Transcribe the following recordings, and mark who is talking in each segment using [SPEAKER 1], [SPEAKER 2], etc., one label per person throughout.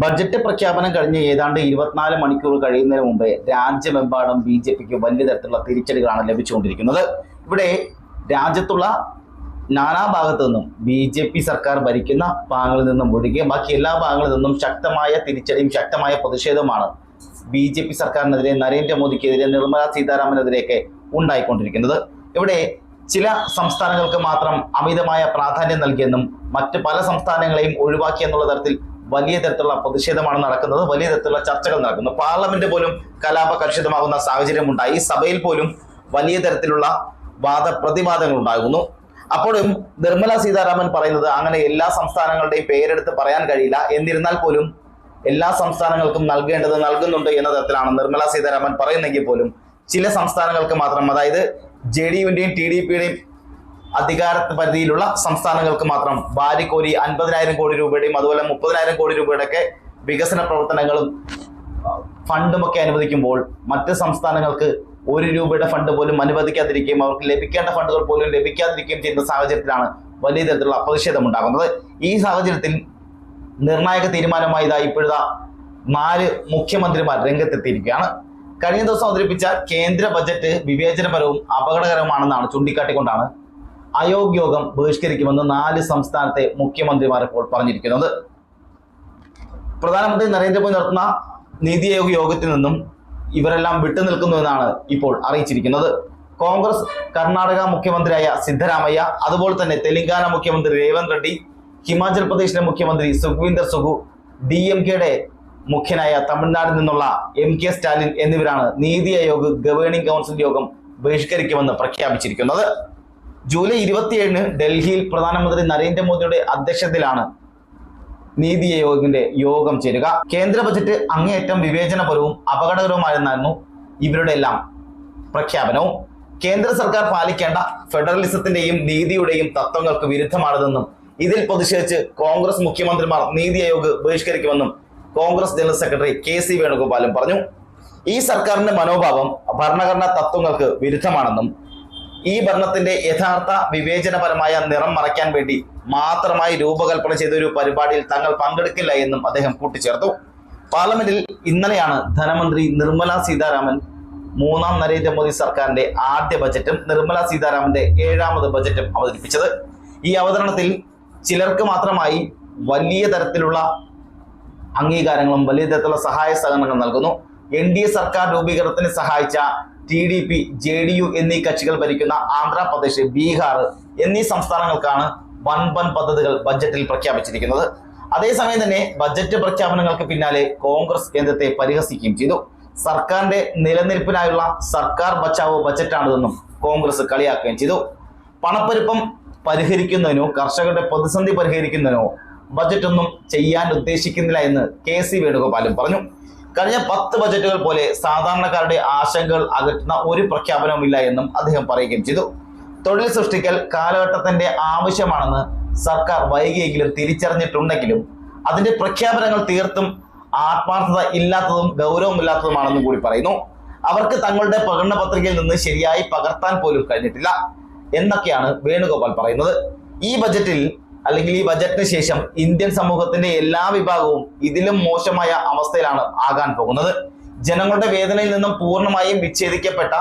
[SPEAKER 1] Budget പ്രഖ്യാപനം കഴിഞ്ഞ് ഏതാണ്ട് ഇരുപത്തിനാല് മണിക്കൂർ കഴിയുന്നതിന് മുമ്പേ രാജ്യമെമ്പാടും ബി ജെ പിക്ക് വലിയ തരത്തിലുള്ള തിരിച്ചടികളാണ് ലഭിച്ചുകൊണ്ടിരിക്കുന്നത്. ഇവിടെ രാജ്യത്തുള്ള നാനാഭാഗത്തു നിന്നും ബി ജെ പി സർക്കാർ ഭരിക്കുന്ന ഭാഗങ്ങളിൽ നിന്നും ഒഴികെ ബാക്കി എല്ലാ ഭാഗങ്ങളിൽ നിന്നും ശക്തമായ തിരിച്ചടിയും ശക്തമായ പ്രതിഷേധവുമാണ് ബി ജെ പി സർക്കാരിനെതിരെ നരേന്ദ്രമോദിക്കെതിരെ നിർമ്മല സീതാരാമനെതിരെയൊക്കെ ഉണ്ടായിക്കൊണ്ടിരിക്കുന്നത്. ഇവിടെ ചില സംസ്ഥാനങ്ങൾക്ക് മാത്രം അമിതമായ പ്രാധാന്യം നൽകിയെന്നും മറ്റ് പല സംസ്ഥാനങ്ങളെയും ഒഴിവാക്കിയെന്നുള്ള തരത്തിൽ വലിയ തരത്തിലുള്ള പ്രതിഷേധമാണ് നടക്കുന്നത് വലിയ തരത്തിലുള്ള ചർച്ചകൾ നടക്കുന്നു. പാർലമെന്റ് പോലും കലാപ കലുഷിതമാകുന്ന സാഹചര്യം ഉണ്ടായി. സഭയിൽ പോലും വലിയ തരത്തിലുള്ള വാദപ്രതിവാദങ്ങൾ ഉണ്ടാകുന്നു. അപ്പോഴും നിർമ്മല സീതാരാമൻ പറയുന്നത് അങ്ങനെ എല്ലാ സംസ്ഥാനങ്ങളുടെയും പേരെടുത്ത് പറയാൻ കഴിയില്ല. എന്നിരുന്നാൽ പോലും എല്ലാ സംസ്ഥാനങ്ങൾക്കും നൽകേണ്ടത് നൽകുന്നുണ്ട് എന്ന തരത്തിലാണ് നിർമ്മല സീതാരാമൻ പറയുന്നെങ്കിൽ പോലും ചില സംസ്ഥാനങ്ങൾക്ക് മാത്രം അതായത് ജെ ഡി യുവിന്റെയും ടി ഡി പിയുടെയും അധികാര പരിധിയിലുള്ള സംസ്ഥാനങ്ങൾക്ക് മാത്രം വാരിക്കോരി അൻപതിനായിരം കോടി രൂപയുടെയും അതുപോലെ മുപ്പതിനായിരം കോടി രൂപയുടെ ഒക്കെ വികസന പ്രവർത്തനങ്ങളും ഫണ്ടും ഒക്കെ അനുവദിക്കുമ്പോൾ മറ്റ് സംസ്ഥാനങ്ങൾക്ക് ഒരു രൂപയുടെ ഫണ്ട് പോലും അനുവദിക്കാതിരിക്കുകയും അവർക്ക് ലഭിക്കേണ്ട ഫണ്ടുകൾ പോലും ലഭിക്കാതിരിക്കുകയും ചെയ്യുന്ന സാഹചര്യത്തിലാണ് വലിയ തരത്തിലുള്ള പ്രതിഷേധം ഉണ്ടാകുന്നത്. ഈ സാഹചര്യത്തിൽ നിർണായക തീരുമാനമായി ഇതാ ഇപ്പോഴത്തെ നാല് മുഖ്യമന്ത്രിമാർ രംഗത്തെത്തിയിരിക്കുകയാണ്. കഴിഞ്ഞ ദിവസം അവതരിപ്പിച്ച കേന്ദ്ര ബജറ്റ് വിവേചനപരവും അപകടകരവുമാണെന്നാണ് ചൂണ്ടിക്കാട്ടിക്കൊണ്ടാണ് അയോഗ് യോഗം ബഹിഷ്കരിക്കുമെന്ന് നാല് സംസ്ഥാനത്തെ മുഖ്യമന്ത്രിമാർ ഇപ്പോൾ പറഞ്ഞിരിക്കുന്നത്. പ്രധാനമന്ത്രി നരേന്ദ്രമോദി നടത്തുന്ന നീതി ആയോഗ് യോഗത്തിൽ നിന്നും ഇവരെല്ലാം വിട്ടുനിൽക്കുന്നു എന്നാണ് ഇപ്പോൾ അറിയിച്ചിരിക്കുന്നത്. കോൺഗ്രസ് കർണാടക മുഖ്യമന്ത്രിയായ സിദ്ധരാമയ്യ അതുപോലെ തന്നെ തെലങ്കാന മുഖ്യമന്ത്രി രേവന്ത് റെഡ്ഡി ഹിമാചൽ പ്രദേശിലെ മുഖ്യമന്ത്രി സുഖ്വീന്ദർ സുഖു ഡി എം കെയുടെ മുഖ്യനായ തമിഴ്നാട്ടിൽ നിന്നുള്ള എം കെ സ്റ്റാലിൻ എന്നിവരാണ് നീതി ആയോഗ് ഗവേണിംഗ് കൗൺസിൽ യോഗം ബഹിഷ്കരിക്കുമെന്ന് പ്രഖ്യാപിച്ചിരിക്കുന്നത്. ജൂലൈ ഇരുപത്തിയേഴിന് ഡൽഹിയിൽ പ്രധാനമന്ത്രി നരേന്ദ്രമോദിയുടെ അധ്യക്ഷതയിലാണ് നീതി ആയോഗിന്റെ യോഗം ചേരുക. കേന്ദ്ര ബജറ്റ് അങ്ങേയറ്റം വിവേചനപരവും അപകടകരവുമായിരുന്നായിരുന്നു ഇവരുടെ എല്ലാം പ്രഖ്യാപനവും. കേന്ദ്ര സർക്കാർ പാലിക്കേണ്ട ഫെഡറലിസത്തിന്റെയും നീതിയുടെയും തത്വങ്ങൾക്ക് വിരുദ്ധമാണിതെന്നും ഇതിൽ പ്രതിഷേധിച്ച് കോൺഗ്രസ് മുഖ്യമന്ത്രിമാർ NITI Aayog ബഹിഷ്കരിക്കുമെന്നും Congress general secretary K C വേണുഗോപാലും പറഞ്ഞു. ഈ സർക്കാരിന്റെ മനോഭാവം ഭരണഘടനാ തത്വങ്ങൾക്ക് വിരുദ്ധമാണെന്നും ഈ ഭരണത്തിന്റെ യഥാർത്ഥ വിവേചനപരമായ നിറം മറയ്ക്കാൻ വേണ്ടി മാത്രമായി രൂപകൽപ്പന ചെയ്ത ഒരു പരിപാടിയിൽ തങ്ങൾ പങ്കെടുക്കില്ല എന്നും അദ്ദേഹം കൂട്ടിച്ചേർത്തു. പാർലമെന്റിൽ ഇന്നലെയാണ് ധനമന്ത്രി നിർമ്മല സീതാരാമൻ മൂന്നാം നരേന്ദ്രമോദി സർക്കാരിന്റെ ആദ്യ ബജറ്റും നിർമ്മല സീതാരാമന്റെ ഏഴാമത് ബജറ്റും അവതരിപ്പിച്ചത്. ഈ അവതരണത്തിൽ ചിലർക്ക് മാത്രമായി വലിയ തരത്തിലുള്ള അംഗീകാരങ്ങളും വലിയ തരത്തിലുള്ള സഹായ സഹകരണങ്ങൾ നൽകുന്നു. എൻ ഡി എ സർക്കാർ രൂപീകരണത്തിന് സഹായിച്ച T D P J D U എന്നീ കക്ഷികൾ ഭരിക്കുന്ന ആന്ധ്രാപ്രദേശ് ബീഹാർ എന്നീ സംസ്ഥാനങ്ങൾക്കാണ് വൻ വൻ പദ്ധതികൾ ബജറ്റിൽ പ്രഖ്യാപിച്ചിരിക്കുന്നത്. അതേസമയം തന്നെ ബജറ്റ് പ്രഖ്യാപനങ്ങൾക്ക് പിന്നാലെ കോൺഗ്രസ് കേന്ദ്രത്തെ പരിഹസിക്കുകയും ചെയ്തു. സർക്കാരിന്റെ നിലനിൽപ്പിനായുള്ള സർക്കാർ ബച്ചാവോ ബജറ്റാണിതെന്നും കോൺഗ്രസ് കളിയാക്കുകയും ചെയ്തു. പണപ്പെരുപ്പം പരിഹരിക്കുന്നതിനോ കർഷകരുടെ പ്രതിസന്ധി പരിഹരിക്കുന്നതിനോ ബജറ്റൊന്നും ചെയ്യാൻ ഉദ്ദേശിക്കുന്നില്ല എന്ന് കെ സി വേണുഗോപാലും പറഞ്ഞു. കഴിഞ്ഞ പത്ത് ബജറ്റുകൾ പോലെ സാധാരണക്കാരുടെ ആശങ്കകൾ അകറ്റുന്ന ഒരു പ്രഖ്യാപനവുമില്ല എന്നും അദ്ദേഹം പറയുകയും ചെയ്തു. തൊഴിൽ സൃഷ്ടിക്കൽ കാലഘട്ടത്തിന്റെ ആവശ്യമാണെന്ന് സർക്കാർ വൈകിയെങ്കിലും തിരിച്ചറിഞ്ഞിട്ടുണ്ടെങ്കിലും അതിന്റെ പ്രഖ്യാപനങ്ങൾ തീർത്തും ആത്മാർത്ഥത ഇല്ലാത്തതും ഗൗരവമില്ലാത്തതുമാണെന്നും കൂടി പറയുന്നു. അവർക്ക് തങ്ങളുടെ പ്രകടന പത്രികയിൽ നിന്ന് ശരിയായി പകർത്താൻ പോലും കഴിഞ്ഞിട്ടില്ല എന്നൊക്കെയാണ് വേണുഗോപാൽ പറയുന്നത്. ഈ ബജറ്റിൽ അല്ലെങ്കിൽ ഈ ബജറ്റിന് ശേഷം ഇന്ത്യൻ സമൂഹത്തിന്റെ എല്ലാ വിഭാഗവും ഇതിലും മോശമായ അവസ്ഥയിലാണ് ആകാൻ പോകുന്നത്. ജനങ്ങളുടെ വേദനയിൽ നിന്നും പൂർണമായും വിച്ഛേദിക്കപ്പെട്ട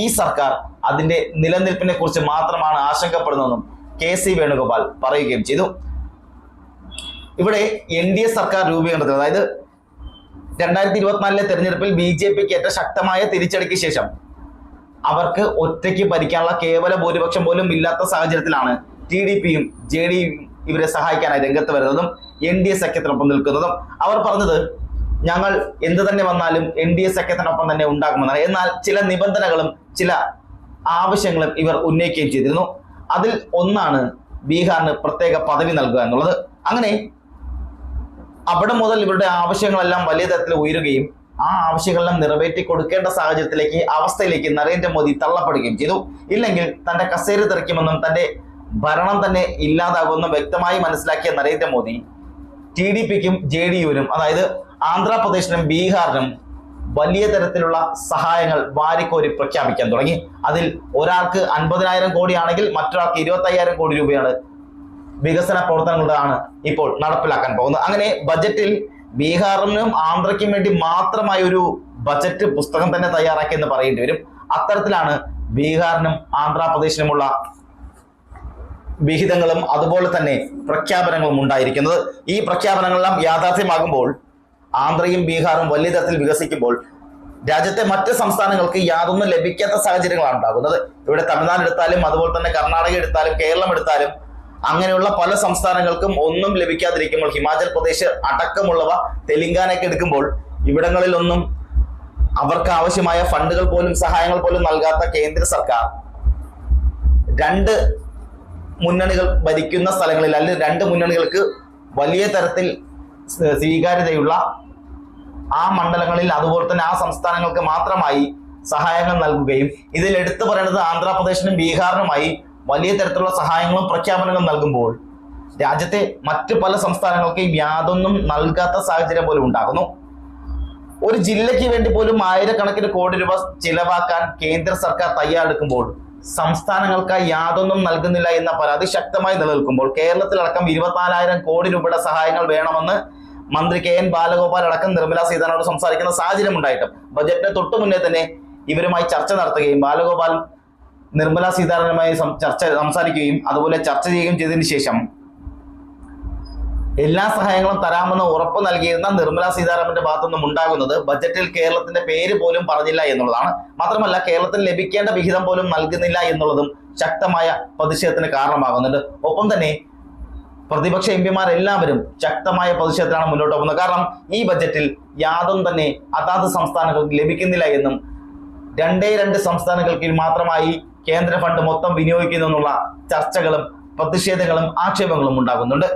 [SPEAKER 1] ഈ സർക്കാർ അതിന്റെ നിലനിൽപ്പിനെ കുറിച്ച് മാത്രമാണ് ആശങ്കപ്പെടുന്നതെന്നും കെ സി വേണുഗോപാൽ പറയുകയും ചെയ്തു. ഇവിടെ എൻ ഡി എ സർക്കാർ രൂപീകരണത്തിൽ അതായത് രണ്ടായിരത്തി ഇരുപത്തിനാലിലെ തെരഞ്ഞെടുപ്പിൽ ബി ജെ പിക്ക് ഏറ്റവും ശക്തമായ തിരിച്ചടിക്ക് ശേഷം അവർക്ക് ഒറ്റയ്ക്ക് ഭരിക്കാനുള്ള കേവല ഭൂരിപക്ഷം പോലും ഇല്ലാത്ത സാഹചര്യത്തിലാണ് ടി ഡി പിയും ജെ ഡി ഇവരെ സഹായിക്കാനായി രംഗത്ത് വരുന്നതും എൻ ഡി എ സഖ്യത്തിനൊപ്പം നിൽക്കുന്നതും അവർ പറഞ്ഞത് ഞങ്ങൾ എന്ത് തന്നെ വന്നാലും എൻ ഡി എ സഖ്യത്തിനൊപ്പം തന്നെ ഉണ്ടാകുമെന്നാണ്. എന്നാൽ ചില നിബന്ധനകളും ചില ആവശ്യങ്ങളും ഇവർ ഉന്നയിക്കുകയും ചെയ്തിരുന്നു. അതിൽ ഒന്നാണ് ബീഹാറിന് പ്രത്യേക പദവി നൽകുക എന്നുള്ളത്. അങ്ങനെ അവിടെ മുതൽ ഇവരുടെ ആവശ്യങ്ങളെല്ലാം വലിയ തരത്തിൽ ഉയരുകയും ആ ആവശ്യങ്ങളെല്ലാം നിറവേറ്റി കൊടുക്കേണ്ട സാഹചര്യത്തിലേക്ക് അവസ്ഥയിലേക്ക് നരേന്ദ്രമോദി തള്ളപ്പെടുകയും ചെയ്തു. ഇല്ലെങ്കിൽ തന്റെ കസേര തെറിക്കുമെന്നും തന്റെ ഭരണം തന്നെ ഇല്ലാതാകുമെന്ന് വ്യക്തമായി മനസ്സിലാക്കിയ നരേന്ദ്രമോദി ടി ഡി പിക്കും ജെ ഡി യുവിനും അതായത് ആന്ധ്രാപ്രദേശിനും ബീഹാറിനും വലിയ തരത്തിലുള്ള സഹായങ്ങൾ വാരിക്കോരി പ്രഖ്യാപിക്കാൻ തുടങ്ങി. അതിൽ ഒരാൾക്ക് അൻപതിനായിരം കോടിയാണെങ്കിൽ മറ്റൊരാൾക്ക് ഇരുപത്തി അയ്യായിരം കോടി രൂപയാണ് വികസന പ്രവർത്തനങ്ങളാണ് ഇപ്പോൾ നടപ്പിലാക്കാൻ പോകുന്നത്. അങ്ങനെ ബജറ്റിൽ ബീഹാറിനും ആന്ധ്രയ്ക്കും വേണ്ടി മാത്രമായി ഒരു ബജറ്റ് പുസ്തകം തന്നെ തയ്യാറാക്കിയെന്ന് പറയേണ്ടി വരും. അത്തരത്തിലാണ് ബീഹാറിനും ആന്ധ്രാപ്രദേശിനുമുള്ള വിഹിതങ്ങളും അതുപോലെ തന്നെ പ്രഖ്യാപനങ്ങളും ഉണ്ടായിരിക്കുന്നത്. ഈ പ്രഖ്യാപനങ്ങളെല്ലാം യാഥാർത്ഥ്യമാകുമ്പോൾ ആന്ധ്രയും ബീഹാറും വലിയ തരത്തിൽ വികസിക്കുമ്പോൾ രാജ്യത്തെ മറ്റ് സംസ്ഥാനങ്ങൾക്ക് യാതൊന്നും ലഭിക്കാത്ത സാഹചര്യങ്ങളാണ് ഉണ്ടാകുന്നത്. ഇവിടെ തമിഴ്നാട് എടുത്താലും അതുപോലെ തന്നെ കർണാടക എടുത്താലും കേരളം എടുത്താലും അങ്ങനെയുള്ള പല സംസ്ഥാനങ്ങൾക്കും ഒന്നും ലഭിക്കാതിരിക്കുമ്പോൾ ഹിമാചൽ പ്രദേശ് അടക്കമുള്ളവ തെലങ്കാനയൊക്കെ എടുക്കുമ്പോൾ ഇവിടങ്ങളിലൊന്നും അവർക്ക് ആവശ്യമായ ഫണ്ടുകൾ പോലും സഹായങ്ങൾ പോലും നൽകാത്ത കേന്ദ്ര സർക്കാർ രണ്ട് മുന്നണികൾ ഭരിക്കുന്ന സ്ഥലങ്ങളിൽ അല്ലെങ്കിൽ രണ്ട് മുന്നണികൾക്ക് വലിയ തരത്തിൽ സ്വീകാര്യതയുള്ള ആ മണ്ഡലങ്ങളിൽ അതുപോലെ തന്നെ ആ സംസ്ഥാനങ്ങൾക്ക് മാത്രമായി സഹായങ്ങൾ നൽകുകയും ഇതിൽ എടുത്തു പറയുന്നത് ആന്ധ്രാപ്രദേശിനും ബീഹാറിനുമായി വലിയ തരത്തിലുള്ള സഹായങ്ങളും പ്രഖ്യാപനങ്ങളും നൽകുമ്പോൾ രാജ്യത്തെ മറ്റ് പല സംസ്ഥാനങ്ങൾക്ക് യാതൊന്നും നൽകാത്ത സാഹചര്യം പോലും ഉണ്ടാകുന്നു. ഒരു ജില്ലയ്ക്ക് വേണ്ടി പോലും ആയിരക്കണക്കിന് കോടി രൂപ ചിലവാക്കാൻ കേന്ദ്ര സർക്കാർ തയ്യാറെടുക്കുമ്പോൾ സംസ്ഥാനങ്ങൾക്ക് യാതൊന്നും നൽകുന്നില്ല എന്ന പരാതി ശക്തമായി നിലനിൽക്കുമ്പോൾ കേരളത്തിലടക്കം ഇരുപത്തിനാലായിരം കോടി രൂപയുടെ സഹായങ്ങൾ വേണമെന്ന് മന്ത്രി കെ എൻ ബാലഗോപാൽ അടക്കം നിർമ്മല സീതാരാമനോട് സംസാരിക്കുന്ന സാഹചര്യം ഉണ്ടായിട്ടും. ബജറ്റിന് തൊട്ടു മുന്നേ തന്നെ ഇവരുമായി ചർച്ച നടത്തുകയും ബാലഗോപാൽ നിർമ്മല സീതാരാമനുമായി ചർച്ച സംസാരിക്കുകയും അതുപോലെ ചർച്ച ചെയ്യുകയും ചെയ്തതിനു ശേഷം എല്ലാ സഹായങ്ങളും തരാമെന്ന് ഉറപ്പ് നൽകിയിരുന്ന നിർമ്മല സീതാരാമന്റെ ഭാഗത്തുനിന്നും ഉണ്ടാകുന്നത് ബജറ്റിൽ കേരളത്തിന്റെ പേര് പോലും പറഞ്ഞില്ല എന്നുള്ളതാണ്. മാത്രമല്ല കേരളത്തിന് ലഭിക്കേണ്ട വിഹിതം പോലും നൽകുന്നില്ല എന്നുള്ളതും ശക്തമായ പ്രതിഷേധത്തിന് കാരണമാകുന്നുണ്ട്. ഒപ്പം തന്നെ പ്രതിപക്ഷ എം പിമാരെല്ലാവരും ശക്തമായ പ്രതിഷേധത്തിലാണ് മുന്നോട്ട് പോകുന്നത്. കാരണം ഈ ബജറ്റിൽ യാതൊന്നും തന്നെ അതാത് സംസ്ഥാനങ്ങൾക്ക് ലഭിക്കുന്നില്ല എന്നും രണ്ടേ രണ്ട് സംസ്ഥാനങ്ങൾക്ക് മാത്രമായി കേന്ദ്ര ഫണ്ട് മൊത്തം വിനിയോഗിക്കുന്നു എന്നുള്ള ചർച്ചകളും പ്രതിഷേധങ്ങളും ആക്ഷേപങ്ങളും ഉണ്ടാകുന്നുണ്ട്.